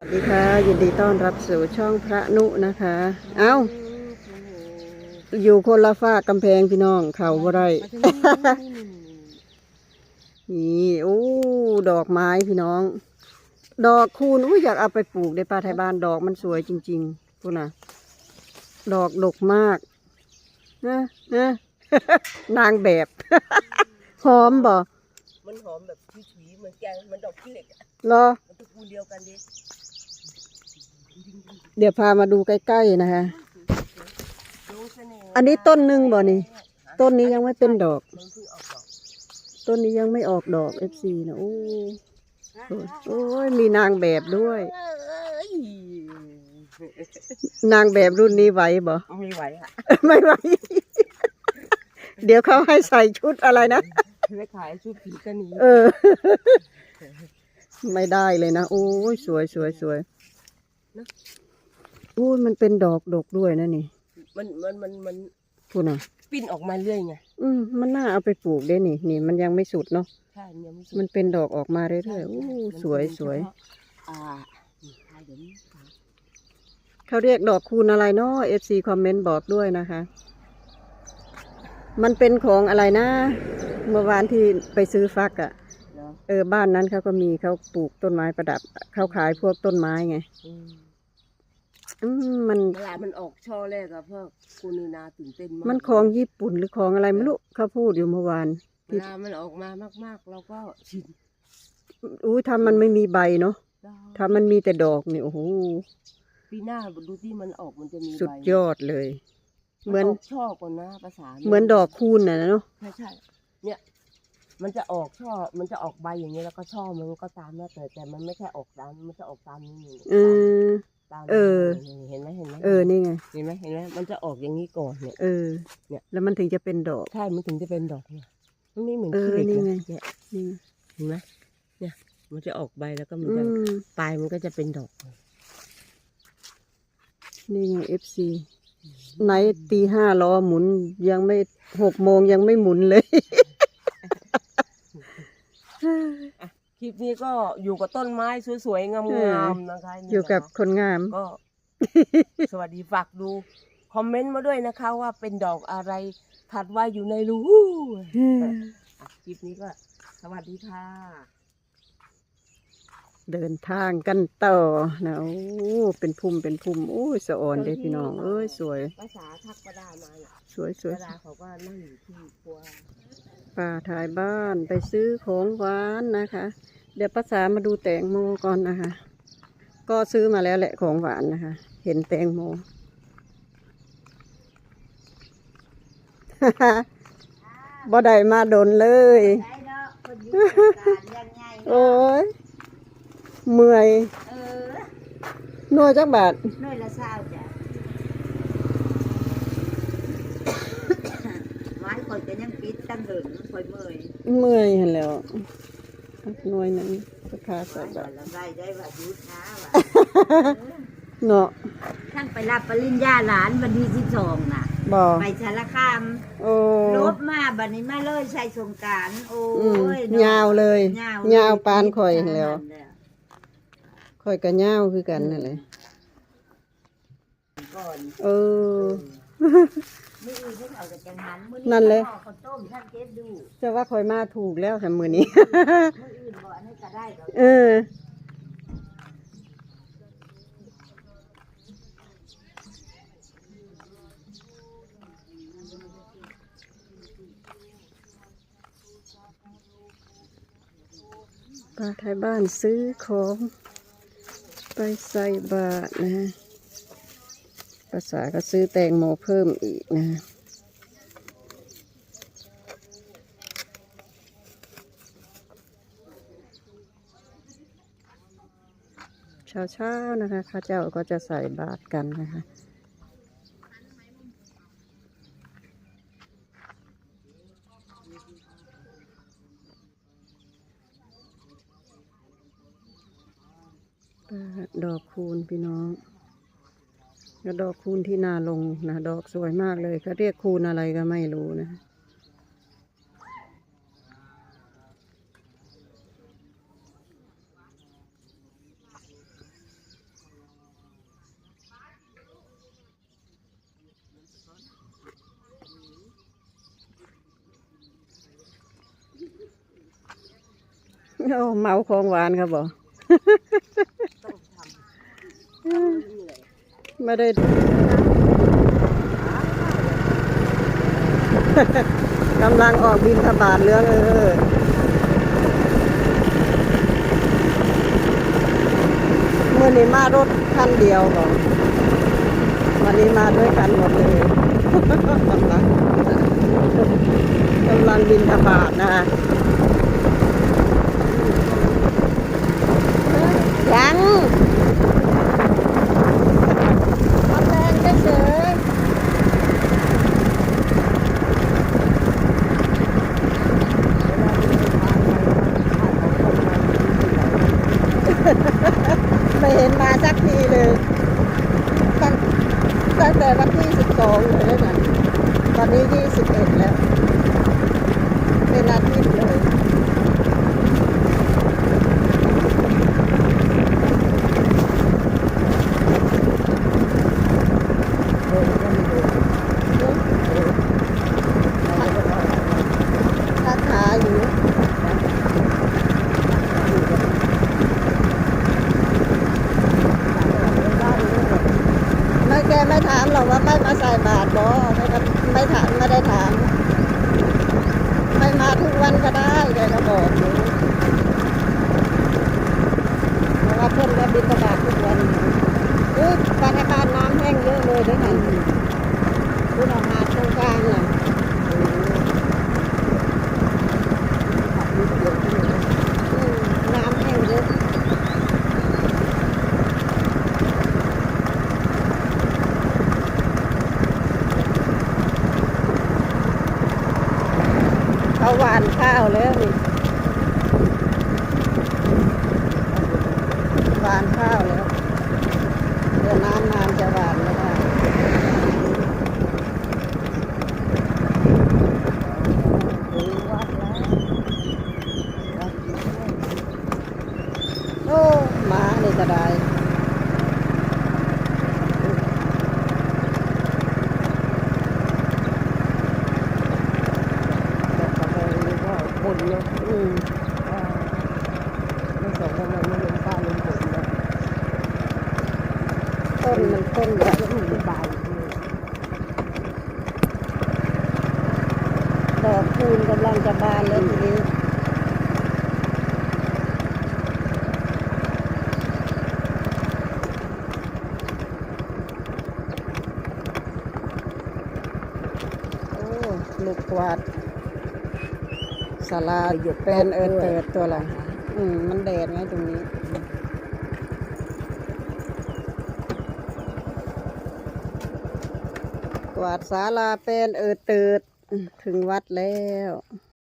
สวัสดีค่ะ ยินดีต้อนรับสู่ช่องพระนุนะคะ เอ้าอยู่คนละฝ้ากกำแพงพี่น้องเขาบ่ได้ นี่โอ้ดอกไม้พี่น้อง ดอกคูณอุ้ยอยากเอาไปปลูกในป่าไทยบ้านดอกมันสวยจริงๆพูดนะดอกดกมากนะนะนางแบบ หอมบ่มันหอมแบบฉุยๆเหมือนแกงเหมันดอกขี้เหล็กอะรอมันตระกูลเดียวกันดิ เดี๋ยวพามาดูใกล้ๆนะคะลงเสน่ห์อันนี้ต้นหนึ่งบ่นี่ ต้นนี้ยังไม่เป็นดอกมันเพิ่งออกดอกต้นนี้ยังไม่ออกดอก FC นะโอ้โอ้ยโอ้ยมีนางแบบด้วยเอ้ยนางแบบรุ่นนี้ไหวบ่ไม่ไหวอะไม่ไหว เดี๋ยวเขาให้ใส่ชุดอะไรนะไม่ขายชุดผีกันนี้เออ ไม่ได้เลยนะ โอ้ยสวยสวยสวย โอ้ยมันเป็นดอกดกด้วยนะนี่มันมันมันมันพูดนะปิ้นออกมาเรื่อยไงอืมมันน่าเอาไปปลูกได้นี่ นี่มันยังไม่สุดเนาะใช่มันยังไม่สุดมันเป็นดอกออกมาเรื่อยๆโอ้สวยสวยอ่านี่ใช่เดี๋ยวนี้ค่ะเขาเรียกดอกคูณอะไรเนาะ FC คอมเมนต์บอกด้วยนะคะ มันเป็นของอะไรนะ เมื่อวานที่ไปซื้อฟักอะ่ะ เนาะเออบ้านนั้นเขาก็มีเขาปลูกต้นไม้ประดับเขาขายพวกต้นไม้ไง อืม อืมมันเวลามันออกช่อแรกอะพ่อคุณนีนาตื่นเต้นมากมันของญี่ปุ่นหรือของอะไรไม่รู้เขาพูดอยู่เมื่อวานเวลามันออกมามากๆเราก็ชินอุ้ยถ้ามันไม่มีใบเนาะได้ถ้ามันมีแต่ดอกนี่โอ้โหปีหน้าดูที่มันออกมันจะมีสุดใบยอดเลย เหมือนออกช่อก่อนนะภาษาเหมือนดอกคูณน่ะนะเนาะใช่ใช่เนี่ยมันจะออกช่อ มันจะออกใบอย่างนี้ยแล้วก็ช่อมันก็ตามนะแต่แต่มันไม่ใช่ออกตามมันจะออกตามนี้เอ อตามเออ เห็นไหมเห็นไหมเออนี่ไง เห็นไหมเห็นไหมมันจะออกอย่างนี้ก่อนเนี่ย เออเนี่ย แล้วมันถึงจะเป็นดอก ใช่มันถึงจะเป็นดอกเนี่ยมันไม่เหมือนเออขี้เหล็กนี่ไงเนี่ยนี่เห็นไหมเนี่ย มันจะออกใบแล้วก็มันอืจะมปลายมันก็จะเป็นดอกนี่ไง FC ไหนตีห้าล้อหมุนยังไม่หกโมงยังไม่หมุนเลย คลิปนี้ก็อยู่กับต้นไม้สวยๆงามๆนะคะนี่อยู่กับนะคะคนงาม ก็ สวัสดีฝากดู คอมเมนต์มาด้วยนะคะ ว่าเป็นดอกอะไรถัดไว้อยู่ในรูคลิปนี้ก็ สวัสดีค่ะ เดินทางกันต่อนะโอ้เป็นพุ่มเป็นพุ่มโอ้ยสะอ่อนเด้พี่น้อง เอ้ยสวยภาษาทักประดามาเนี่ยสวยสวยประดาเขาก็นั่งอยู่ที่ครัวป่าถ่ายบ้านไปซื้อของหวานนะคะ เดี๋ยวภาษามาดูแตงโมก่อนนะคะ ก็ซื้อมาแล้วแหละของหวานนะคะ เห็นแตงโมบ่ได้มาดนเลยได้เนาะคนอยู่วงการยังไงโอ้ย เมื่อยเออหน่วยจักบาทหน่วยละเศร้าจ้ะไม้คอยจะยังปิดตั้งเหิงคอยเมื่อย เมื่อยเห็นแล้ว หน่วยหนึงราคาสไม้องก่บาอทนละได้ได้ว่าหยุดนะว่ะเนาะท่านไปรับปริญญาหลานวันที่สิบสองน่ะบ่ไปสารคามโอ้ลบมาบัดนี้มาเลยใส่สงกรารโอ้อืมยเนะยาวเลยยาวยาวปานข่อยแล้วนั่นหะค่อยกระยาวคือกันนั่นแหละก่อนเออมื้ออื่นเพิ่งเอาจากจังหันมื้อนั่นเลยข้าวต้มท่านเก็บดูจะว่าค่อยมาถูกแล้วค่ะมือนี้ ได้ดอกเออ ป้าไทยบ้านซื้อของไปใส่บาทนะภาษาก็ซื้อแตงโมเพิ่มอีกนะ ฮะเช้านะคะข้าเจ้าก็จะใส่บาตรกันนะคะดอกคูณพี่น้องแล้วดอกคูณที่นาลงนะ ดอกสวยมากเลยเขาเรียกคูณอะไรก็ไม่รู้นะ โอ้เมาของหวานครับบอกไม่ได้กำลังออกบินทบาทเรื่องเออเมื่อนี้มารถคันเดียวก่อนวันนี้มาด้วยกันหมดเลยกำลังกำลังบินทบาทนะคะยังมาแทนเฉยๆ ไม่เห็นมาสักทีเลยตั้งตั้งแต่วันที่สิบสองเลยนะวันนี้ยี่สิบเอ็ดแล้ว เป็นอาทิตย์เลย ถ้าขาอยู่ ไม่แกไม่ถามหรอกว่าไมาใส่บาตรบอไม่ไม่ถามไม่ได้ถาม ไม่มาทุกวันก็ได้แกก็บอกอยู่เพราะว่าเพื่อนก็บินตบาททุกวันอุ้ยปฏิบัติน้ำแห้งเยอะเลยด้วยกันคุณออกมาตรงกลางน่ะอืมน้ำแห้งเยอะ เขาหวานข้าวแล้วนี่หวานข้าวแล้วเดี๋ยวน้ำนานจะหวานไม่ได้ถึงวัดแล้วโอ้หมานี่ก็ได้ ค นเนาะอืมไม่สองวันมันไม่ลงป้าลงฝนนะต้นมันต้นเยอะแล้วมันไม่บายดอกคูณกำลังจะบานแล้วทีนี้ โอ้ลูกกวาด สลาเป็นเอิดเติดตัวละอืมมันแดดไงตรงนี้ กวาดศาลาเป็นเอิดเติดถึงวัดแล้ว